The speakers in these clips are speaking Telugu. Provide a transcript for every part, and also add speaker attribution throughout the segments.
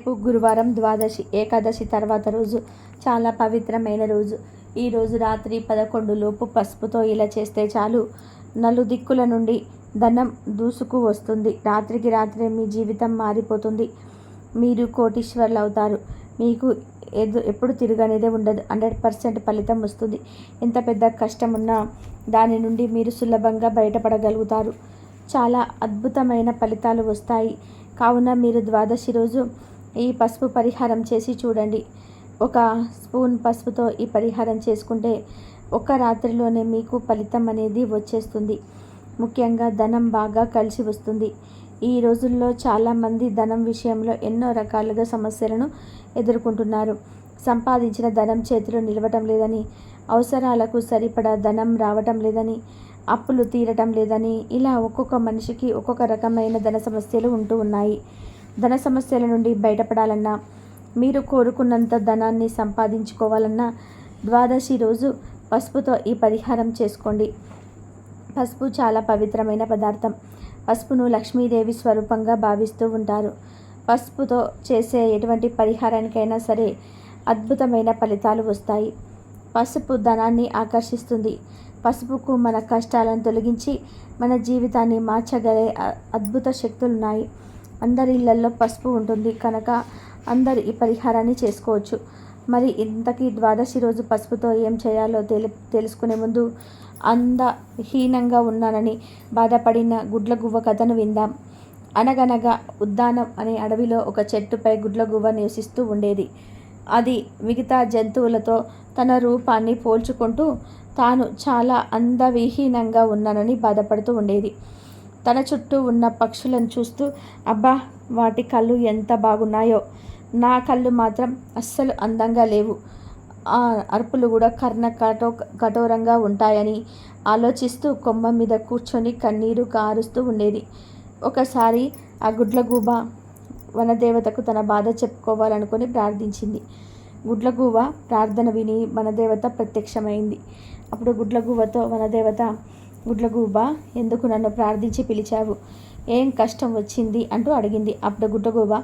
Speaker 1: రేపు గురువారం ద్వాదశి ఏకాదశి తర్వాత రోజు చాలా పవిత్రమైన రోజు. ఈ రోజు రాత్రి పదకొండు లోపు పసుపుతో ఇలా చేస్తే చాలు. నలుదిక్కుల నుండి ధనం దూసుకు వస్తుంది. రాత్రికి రాత్రే మీ జీవితం మారిపోతుంది. మీరు కోటీశ్వర్లు అవుతారు. మీకు ఎదు ఎప్పుడు తిరగనేదే ఉండదు. హండ్రెడ్ పర్సెంట్ ఫలితం వస్తుంది. ఎంత పెద్ద కష్టం ఉన్నా దాని నుండి మీరు సులభంగా బయటపడగలుగుతారు. చాలా అద్భుతమైన ఫలితాలు వస్తాయి. కావున మీరు ద్వాదశి రోజు ఈ పసుపు పరిహారం చేసి చూడండి. ఒక స్పూన్ పసుపుతో ఈ పరిహారం చేసుకుంటే ఒక రాత్రిలోనే మీకు ఫలితం అనేది వచ్చేస్తుంది. ముఖ్యంగా ధనం బాగా కలిసి వస్తుంది. ఈ రోజుల్లో చాలామంది ధనం విషయంలో ఎన్నో రకాలుగా సమస్యలను ఎదుర్కొంటున్నారు. సంపాదించిన ధనం చేతిలో నిలవటం లేదని అవసరాలకు సరిపడా ధనం రావటం లేదని అప్పులు తీరటం లేదని ఇలా ఒక్కొక్క మనిషికి ఒక్కొక్క రకమైన ధన సమస్యలు ఉంటూ ఉన్నాయి. ధన సమస్యల నుండి బయటపడాలన్నా మీరు కోరుకున్నంత ధనాన్ని సంపాదించుకోవాలన్నా ద్వాదశి రోజు పసుపుతో ఈ పరిహారం చేసుకోండి. పసుపు చాలా పవిత్రమైన పదార్థం. పసుపును లక్ష్మీదేవి స్వరూపంగా భావిస్తూ ఉంటారు. పసుపుతో చేసే ఎటువంటి పరిహారానికైనా సరే అద్భుతమైన ఫలితాలు వస్తాయి. పసుపు ధనాన్ని ఆకర్షిస్తుంది. పసుపుకు మన కష్టాలను తొలగించి మన జీవితాన్ని మార్చగలే అద్భుత శక్తులున్నాయి. అందరి ఇళ్ళల్లో పసుపు ఉంటుంది కనుక అందరు ఈ పరిహారాన్ని చేసుకోవచ్చు. మరి ఇంతకీ ద్వాదశి రోజు పసుపుతో ఏం చేయాలో తెలి తెలుసుకునే ముందు అందహీనంగా ఉన్నానని బాధపడిన గుడ్లగువ్వ కథను విందాం. అనగనగా ఉద్దానం అనే అడవిలో ఒక చెట్టుపై గుడ్లగువ్వ నివసిస్తూ ఉండేది. అది మిగతా జంతువులతో తన రూపాన్ని పోల్చుకుంటూ తాను చాలా అందవిహీనంగా ఉన్నానని బాధపడుతూ ఉండేది. తన చుట్టూ ఉన్న పక్షులను చూస్తూ అబ్బా వాటి కళ్ళు ఎంత బాగున్నాయో. నా కళ్ళు మాత్రం అస్సలు అందంగా లేవు. ఆ అరుపులు కూడా కర్ణ కఠో కఠోరంగా ఉంటాయని ఆలోచిస్తూ కొమ్మ మీద కూర్చొని కన్నీరు కారుస్తూ ఉండేది. ఒకసారి ఆ గుడ్లగూబ వనదేవతకు తన బాధ చెప్పుకోవాలనుకొని ప్రార్థించింది. గుడ్లగూబ ప్రార్థన విని వనదేవత ప్రత్యక్షమైంది. అప్పుడు గుడ్లగూబతో వనదేవత గుడ్లగూబ ఎందుకు నన్ను ప్రార్థించి పిలిచావు? ఏం కష్టం వచ్చింది? అంటూ అడిగింది. అప్పుడు గుడ్లగూబ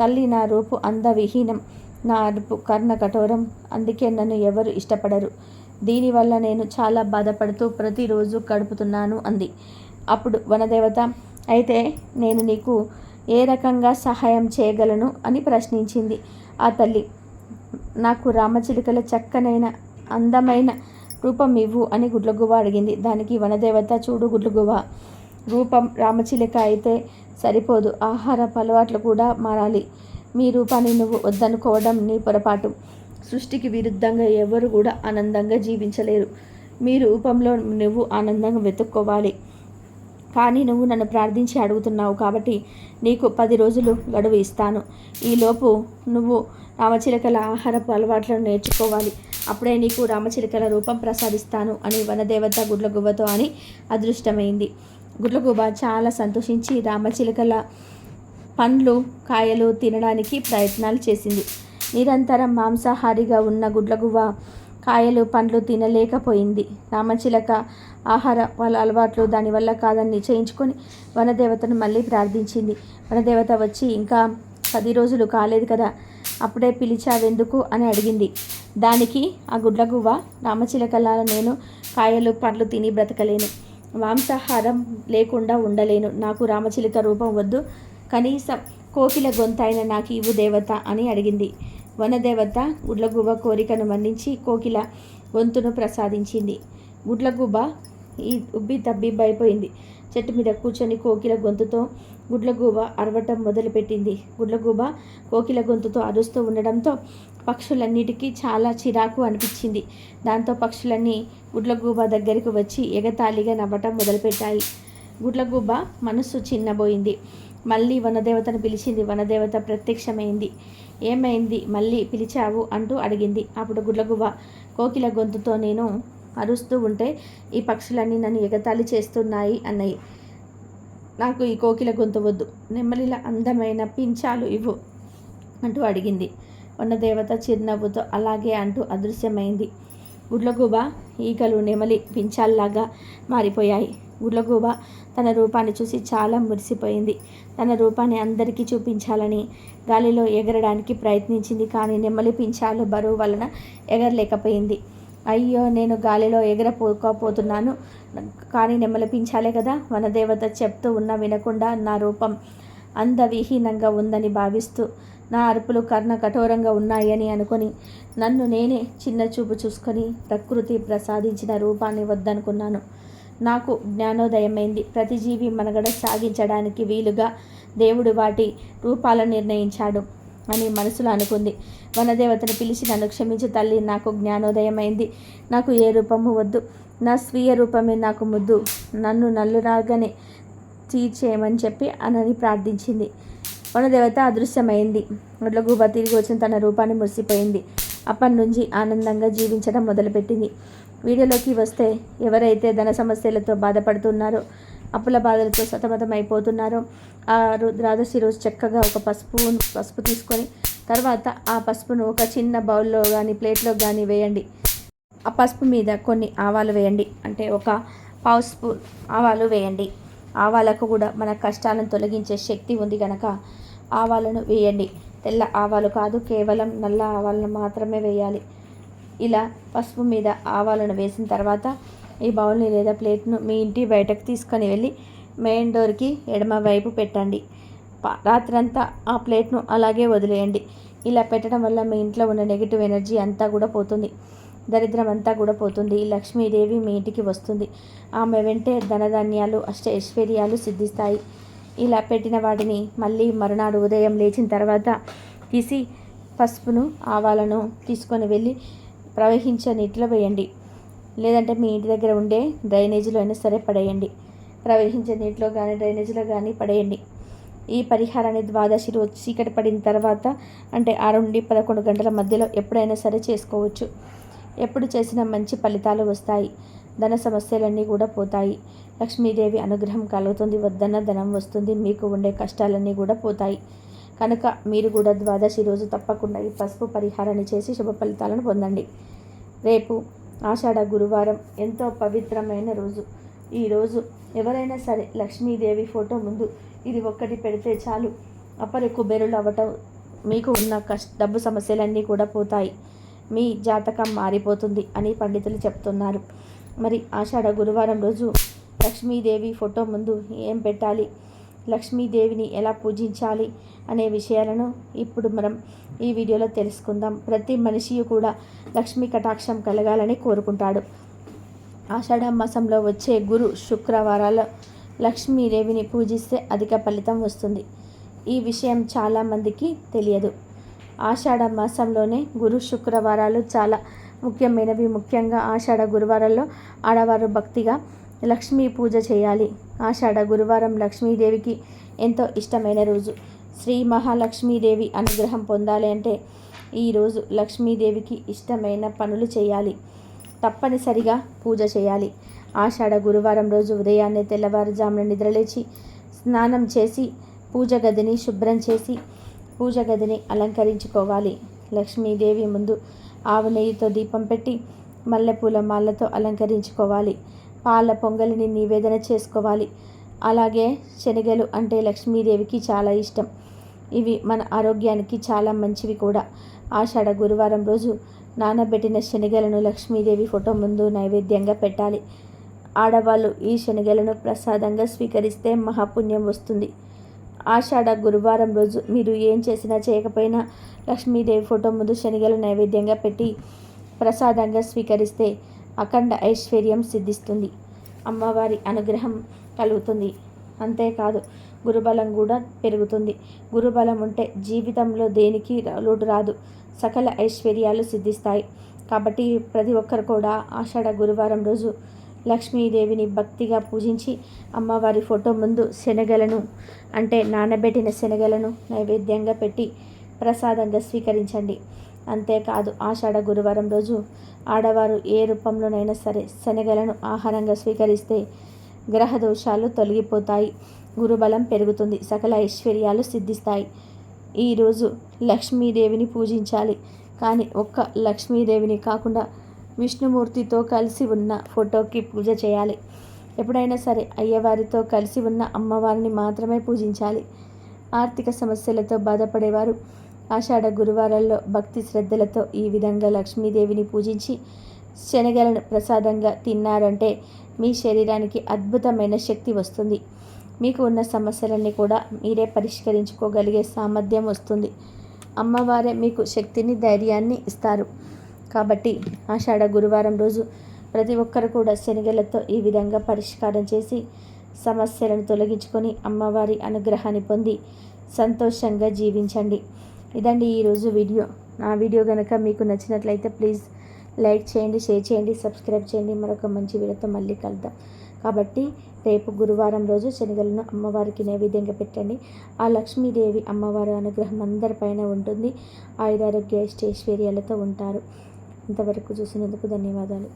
Speaker 1: తల్లి నా రూపు అందవిహీనం నా అరుపు కర్ణ కఠోరం అందుకే నన్ను ఎవరు ఇష్టపడరు. దీనివల్ల నేను చాలా బాధపడుతూ ప్రతిరోజు గడుపుతున్నాను అంది. అప్పుడు వనదేవత అయితే నేను నీకు ఏ రకంగా సహాయం చేయగలను అని ప్రశ్నించింది. ఆ తల్లి నాకు రామచిలుకల చక్కనైన అందమైన రూపం ఇవ్వు అని గుడ్లగువ అడిగింది. దానికి వనదేవత చూడు గుడ్లగువ రూపం రామచిలిక అయితే సరిపోదు. ఆహారపు అలవాట్లు కూడా మారాలి. మీ రూపాన్ని నువ్వు వద్దనుకోవడం నీ పొరపాటు. సృష్టికి విరుద్ధంగా ఎవరు కూడా ఆనందంగా జీవించలేరు. మీ రూపంలో నువ్వు ఆనందంగా వెతుక్కోవాలి. కానీ నువ్వు నన్ను ప్రార్థించి అడుగుతున్నావు కాబట్టి నీకు పది రోజులు గడువు ఇస్తాను. ఈలోపు నువ్వు రామచిలకల ఆహారపు అలవాట్లను నేర్చుకోవాలి. అప్పుడే నీకు రామచిలకల రూపం ప్రసాదిస్తాను అని వనదేవత గుడ్లగువ్వతో అని అదృష్టమైంది. గుడ్లగువ్వ చాలా సంతోషించి రామచిలకల పండ్లు కాయలు తినడానికి ప్రయత్నాలు చేసింది. నిరంతరం మాంసాహారిగా ఉన్న గుడ్లగువ్వ కాయలు పండ్లు తినలేకపోయింది. రామచిలక ఆహార వాళ్ళ అలవాట్లు దానివల్ల కాదని నిశ్చయించుకొని వనదేవతను మళ్ళీ ప్రార్థించింది. వనదేవత వచ్చి ఇంకా పది రోజులు కాలేదు కదా అప్పుడే పిలిచావెందుకు అని అడిగింది. దానికి ఆ గుడ్లగువ్వ రామచిలకల్లాల నేను కాయలు పండ్లు తిని బ్రతకలేను. మాంసాహారం లేకుండా ఉండలేను. నాకు రామచిలక రూపం వద్దు. కనీసం కోకిల గొంతైన నాకు ఇవ్వు దేవత అని అడిగింది. వనదేవత గుడ్లగువ్వ కోరికను మన్నించి కోకిల గొంతును ప్రసాదించింది. గుడ్లగువ్వ ఈ ఉబ్బి తబ్బిబ్బైపోయింది చెట్టు మీద కూర్చొని కోకిల గొంతుతో గుడ్లగూబ అరవటం మొదలుపెట్టింది. గుడ్లగూబ కోకిల గొంతుతో అరుస్తూ ఉండడంతో పక్షులన్నిటికీ చాలా చిరాకు అనిపించింది. దాంతో పక్షులన్నీ గుడ్లగూబ దగ్గరికి వచ్చి ఎగతాళిగా నవ్వటం మొదలుపెట్టాయి. గుడ్లగూబ మనస్సు చిన్నబోయింది. మళ్ళీ వనదేవతను పిలిచింది. వనదేవత ప్రత్యక్షమైంది. ఏమైంది? మళ్ళీ పిలిచావు అంటూ అడిగింది. అప్పుడు గుడ్లగువ్వ కోకిల గొంతుతో నేను అరుస్తూ ఉంటే ఈ పక్షులన్నీ నన్ను ఎగతాళి చేస్తున్నాయి అన్నాయి నాకు ఈ కోకిల గొంతు వద్దు నెమ్మలిల అందమైన పించాలు ఇవ్వు అంటూ అడిగింది. ఉన్న దేవత చిరునవ్వుతో అలాగే అంటూ అదృశ్యమైంది. గుడ్లగూబ ఈగలు నెమలి పించాల్లాగా మారిపోయాయి. గుడ్లగూబ తన రూపాన్ని చూసి చాలా మురిసిపోయింది. తన రూపాన్ని అందరికీ చూపించాలని గాలిలో ఎగరడానికి ప్రయత్నించింది కానీ నెమ్మలి పింఛాలు బరువు వలన ఎగరలేకపోయింది. అయ్యో నేను గాలిలో ఎగరపోకపోతున్నాను. కానీ నెమ్మలపించాలే కదా వనదేవత చెప్తూ ఉన్న వినకుండా నా రూపం అందవిహీనంగా ఉందని భావిస్తూ నా అరుపులు కర్ణ కఠోరంగా ఉన్నాయని అనుకొని నన్ను నేనే చిన్న చూపు చూసుకొని ప్రకృతి ప్రసాదించిన రూపాన్ని వద్దనుకున్నాను. నాకు జ్ఞానోదయమైంది. ప్రతి జీవి మనగడ సాగించడానికి వీలుగా దేవుడు వాటి రూపాలను నిర్ణయించాడు. అని మనసులో అనుకుంది. వనదేవతను పిలిచి నన్ను క్షమించి తల్లి నాకు జ్ఞానోదయమైంది. నాకు ఏ రూపము వద్దు. నా స్వీయ రూపమే నాకు ముద్దు. నన్ను నల్లురాగానే తీర్చేయమని చెప్పి అనని ప్రార్థించింది. వనదేవత అదృశ్యమైంది. గుడ్లగూబ తిరిగి వచ్చిన తన రూపాన్ని మురిసిపోయింది. అప్పటి నుంచి ఆనందంగా జీవించడం మొదలుపెట్టింది. వీడియోలోకి వస్తే ఎవరైతే ధన సమస్యలతో బాధపడుతున్నారో అప్పుల బాధలతో సతమతం అయిపోతున్నారు ఆ ద్వాదశి రోజు చక్కగా ఒక పసుపు పసుపు తీసుకొని తర్వాత ఆ పసుపును ఒక చిన్న బౌల్లో కానీ ప్లేట్లో కానీ వేయండి. ఆ పసుపు మీద కొన్ని ఆవాలు వేయండి. అంటే ఒక పావు స్పూన్ ఆవాలు వేయండి. ఆవాలకు కూడా మన కష్టాలను తొలగించే శక్తి ఉంది కనుక ఆవాలను వేయండి. తెల్ల ఆవాలు కాదు కేవలం నల్ల ఆవాలను మాత్రమే వేయాలి. ఇలా పసుపు మీద ఆవాలను వేసిన తర్వాత ఈ బౌల్ని లేదా ప్లేట్ను మీ ఇంటి బయటకు తీసుకొని వెళ్ళి మెయిన్ డోర్కి ఎడమ వైపు పెట్టండి. రాత్రంతా ఆ ప్లేట్ను అలాగే వదిలేయండి. ఇలా పెట్టడం వల్ల మీ ఇంట్లో ఉన్న నెగిటివ్ ఎనర్జీ అంతా కూడా పోతుంది. దరిద్రం అంతా కూడా పోతుంది. లక్ష్మీదేవి మీ ఇంటికి వస్తుంది. ఆమె వెంటే ధనధాన్యాలు అష్ట ఐశ్వర్యాలు సిద్ధిస్తాయి. ఇలా పెట్టిన వాటిని మళ్ళీ మరునాడు ఉదయం లేచిన తర్వాత తీసి పసుపును ఆవాలను తీసుకొని వెళ్ళి ప్రవహించే నీటిలో వేయండి. లేదంటే మీ ఇంటి దగ్గర ఉండే డ్రైనేజీలో అయినా సరే పడేయండి. ప్రవహించే నీటిలో కానీ డ్రైనేజీలో కానీ పడేయండి. ఈ పరిహారాన్ని ద్వాదశి రోజు చీకటి పడిన తర్వాత అంటే ఆరు నుండి పదకొండు గంటల మధ్యలో ఎప్పుడైనా సరే చేసుకోవచ్చు. ఎప్పుడు చేసినా మంచి ఫలితాలు వస్తాయి. ధన సమస్యలన్నీ కూడా పోతాయి. లక్ష్మీదేవి అనుగ్రహం కలుగుతుంది. వద్దన్న ధనం వస్తుంది. మీకు ఉండే కష్టాలన్నీ కూడా పోతాయి. కనుక మీరు కూడా ద్వాదశి రోజు తప్పకుండా ఈ పసుపు పరిహారాన్ని చేసి శుభ ఫలితాలను పొందండి. రేపు ఆషాఢ గురువారం ఎంతో పవిత్రమైన రోజు. ఈరోజు ఎవరైనా సరే లక్ష్మీదేవి ఫోటో ముందు ఇది ఒక్కటి పెడితే చాలు. అప్పటి కుబేరులు అవ్వటం మీకు ఉన్న కష్ట డబ్బు సమస్యలన్నీ కూడా పోతాయి. మీ జాతకం మారిపోతుంది అని పండితులు చెప్తున్నారు. మరి ఆషాఢ గురువారం రోజు లక్ష్మీదేవి ఫోటో ముందు ఏం పెట్టాలి? లక్ష్మీదేవిని ఎలా పూజించాలి అనే విషయాలను ఇప్పుడు మనం ఈ వీడియోలో తెలుసుకుందాం. ప్రతి మనిషి కూడా లక్ష్మీ కటాక్షం కలగాలని కోరుకుంటాడు. ఆషాఢ మాసంలో వచ్చే గురు శుక్రవారాల లక్ష్మీదేవిని పూజిస్తే అధిక ఫలితం వస్తుంది. ఈ విషయం చాలామందికి తెలియదు. ఆషాఢ మాసంలోనే గురు శుక్రవారాలు చాలా ముఖ్యమైనవి. ముఖ్యంగా ఆషాఢ గురువారాల్లో ఆడవారు భక్తిగా లక్ష్మీ పూజ చేయాలి. ఆషాఢ గురువారం లక్ష్మీదేవికి ఎంతో ఇష్టమైన రోజు. శ్రీ మహాలక్ష్మీదేవి అనుగ్రహం పొందాలి అంటే ఈరోజు లక్ష్మీదేవికి ఇష్టమైన పనులు చేయాలి. తప్పనిసరిగా పూజ చేయాలి. ఆషాఢ గురువారం రోజు ఉదయాన్నే తెల్లవారుజామున నిద్రలేచి స్నానం చేసి పూజ గదిని శుభ్రం చేసి పూజ గదిని అలంకరించుకోవాలి. లక్ష్మీదేవి ముందు ఆవు నెయ్యితో దీపం పెట్టి మల్లెపూల మాలతో అలంకరించుకోవాలి. పాల పొంగలిని నివేదన చేసుకోవాలి. అలాగే శనగలు అంటే లక్ష్మీదేవికి చాలా ఇష్టం. ఇవి మన ఆరోగ్యానికి చాలా మంచివి కూడా. ఆషాఢ గురువారం రోజు నానబెట్టిన శనగలను లక్ష్మీదేవి ఫోటో ముందు నైవేద్యంగా పెట్టాలి. ఆడవాళ్ళు ఈ శనగలను ప్రసాదంగా స్వీకరిస్తే మహాపుణ్యం వస్తుంది. ఆషాఢ గురువారం రోజు మీరు ఏం చేసినా చేయకపోయినా లక్ష్మీదేవి ఫోటో ముందు శనగలు నైవేద్యంగా పెట్టి ప్రసాదంగా స్వీకరిస్తే అఖండ ఐశ్వర్యం సిద్ధిస్తుంది. అమ్మవారి అనుగ్రహం కలుగుతుంది. అంతేకాదు గురుబలం కూడా పెరుగుతుంది. గురుబలం ఉంటే జీవితంలో దేనికి లోటు రాదు. సకల ఐశ్వర్యాలు సిద్ధిస్తాయి. కాబట్టి ప్రతి ఒక్కరు కూడా ఆషాఢ గురువారం రోజు లక్ష్మీదేవిని భక్తిగా పూజించి అమ్మవారి ఫోటో ముందు శనగలను అంటే నానబెట్టిన శనగలను నైవేద్యంగా పెట్టి ప్రసాదంగా స్వీకరించండి. అంతేకాదు ఆషాఢ గురువారం రోజు ఆడవారు ఏ రూపంలోనైనా సరే శనగలను ఆహారంగా స్వీకరిస్తే గ్రహ దోషాలు తొలగిపోతాయి. గురుబలం పెరుగుతుంది. సకల ఐశ్వర్యాలు సిద్ధిస్తాయి. ఈరోజు లక్ష్మీదేవిని పూజించాలి. కానీ ఒక్క లక్ష్మీదేవిని కాకుండా విష్ణుమూర్తితో కలిసి ఉన్న ఫోటోకి పూజ చేయాలి. ఎప్పుడైనా సరే అయ్యవారితో కలిసి ఉన్న అమ్మవారిని మాత్రమే పూజించాలి. ఆర్థిక సమస్యలతో బాధపడేవారు ఆషాఢ గురువారాల్లో భక్తి శ్రద్ధలతో ఈ విధంగా లక్ష్మీదేవిని పూజించి శనగలను ప్రసాదంగా తిన్నారంటే మీ శరీరానికి అద్భుతమైన శక్తి వస్తుంది. మీకు ఉన్న సమస్యలన్నీ కూడా మీరే పరిష్కరించుకోగలిగే సామర్థ్యం వస్తుంది. అమ్మవారే మీకు శక్తిని ధైర్యాన్ని ఇస్తారు. కాబట్టి ఆషాఢ గురువారం రోజు ప్రతి ఒక్కరు కూడా శనగలతో ఈ విధంగా పరిష్కారం చేసి సమస్యలను తొలగించుకొని అమ్మవారి అనుగ్రహాన్ని పొంది సంతోషంగా జీవించండి. ఇదండి ఈరోజు వీడియో. నా వీడియో కనుక మీకు నచ్చినట్లయితే ప్లీజ్ లైక్ చేయండి షేర్ చేయండి సబ్స్క్రైబ్ చేయండి. మరొక మంచి వీడియోతో మళ్ళీ కలుద్దాం. కాబట్టి రేపు గురువారం రోజు శనగలను అమ్మవారికి నైవేద్యంగా పెట్టండి. ఆ లక్ష్మీదేవి అమ్మవారి అనుగ్రహం అందరిపైన ఉంటుంది. ఆయుధారోగ్య ఐశ్వర్యాలతో ఉంటారు. ఇంతవరకు చూసినందుకు ధన్యవాదాలు.